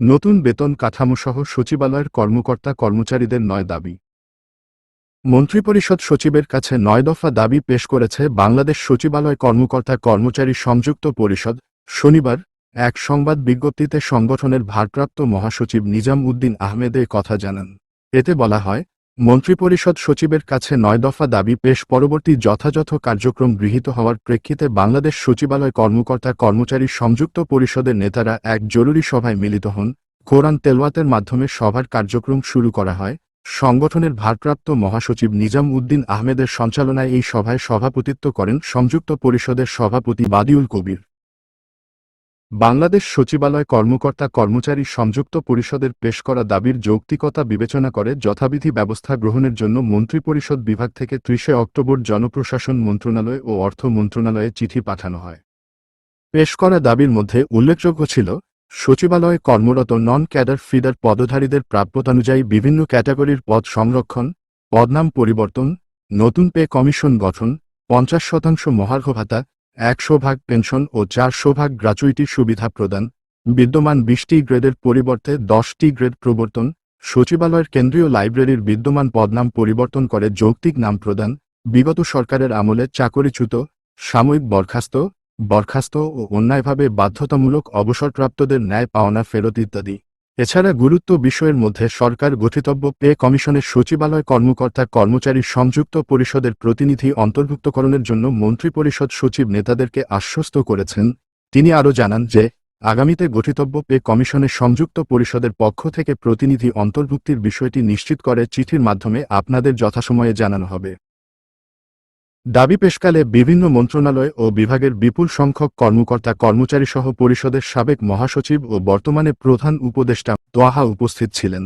নতুন বেতন কাঠামোসহ সচিবালয়ের কর্মকর্তা কর্মচারীদের নয় দাবি। মন্ত্রিপরিষদ সচিবের কাছে নয় দফা দাবি পেশ করেছে বাংলাদেশ সচিবালয় কর্মকর্তা কর্মচারী সংযুক্ত পরিষদ। শনিবার এক সংবাদ বিজ্ঞপ্তিতে সংগঠনের ভারপ্রাপ্ত মহাসচিব নিজাম উদ্দিন আহমেদ কথা জানান। এতে বলা হয় মন্ত্রিপরিষদ সচিবের কাছে নয় দফা দাবি পেশ পরবর্তী যথাযথ কার্যক্রম গৃহীত হওয়ার প্রেক্ষিতে বাংলাদেশ সচিবালয় কর্মকর্তা কর্মচারী সংযুক্ত পরিষদের নেতারা এক জরুরি সভায় মিলিত হন। কোরআন তেলওয়াতের মাধ্যমে সভার কার্যক্রম শুরু করা হয়। সংগঠনের ভারপ্রাপ্ত মহাসচিব নিজাম উদ্দিন আহমেদের সঞ্চালনায় এই সভায় সভাপতিত্ব করেন সংযুক্ত পরিষদের সভাপতি বাদিউল কবির। বাংলাদেশ সচিবালয় কর্মকর্তা কর্মচারী সংযুক্ত পরিষদের পেশ করা দাবির যৌক্তিকতা বিবেচনা করে যথাবিধি ব্যবস্থা গ্রহণের জন্য মন্ত্রিপরিষদ বিভাগ থেকে ত্রিশে অক্টোবর জনপ্রশাসন মন্ত্রণালয় ও অর্থ মন্ত্রণালয়ে চিঠি পাঠানো হয়। পেশ করা দাবির মধ্যে উল্লেখযোগ্য ছিল, সচিবালয়ে কর্মরত নন ক্যাডার ফিডার পদধারীদের প্রাপ্যতানুযায়ী বিভিন্ন ক্যাটাগরির পদ সংরক্ষণ, পদনাম পরিবর্তন, নতুন পে কমিশন গঠন, পঞ্চাশ শতাংশ মহার্ঘ ভাতা একশো ভাগ পেনশন ও চারশো ভাগ গ্র্যাচুইটির সুবিধা প্রদান, বিদ্যমান বিশটি গ্রেডের পরিবর্তে দশটি গ্রেড প্রবর্তন, সচিবালয়ের কেন্দ্রীয় লাইব্রেরির বিদ্যমান পদনাম পরিবর্তন করে যৌক্তিক নাম প্রদান, বিগত সরকারের আমলে চাকরিচ্যুত, সাময়িক বরখাস্ত বরখাস্ত ও অন্যায়ভাবে বাধ্যতামূলক অবসরপ্রাপ্তদের ন্যায় পাওনা ফেরত ইত্যাদি। এছাড়া গুরুত্ব বিষয়ের মধ্যে সরকার গঠিতব্য পে কমিশনের সচিবালয় কর্মকর্তা কর্মচারী সংযুক্ত পরিষদের প্রতিনিধি অন্তর্ভুক্তকরণের জন্য মন্ত্রিপরিষদ সচিব নেতাদেরকে আশ্বস্ত করেছেন। তিনি আরও জানান যে, আগামীতে গঠিতব্য পে কমিশনের সংযুক্ত পরিষদের পক্ষ থেকে প্রতিনিধি অন্তর্ভুক্তির বিষয়টি নিশ্চিত করে চিঠির মাধ্যমে আপনাদের যথাসময়ে জানানো হবে। দাবি পেশকালে বিভিন্ন মন্ত্রণালয় ও বিভাগের বিপুল সংখ্যক কর্মকর্তা কর্মচারী সহ পরিষদের সাবেক মহাসচিব ও বর্তমানে প্রধান উপদেষ্টা তোয়াহা উপস্থিত ছিলেন।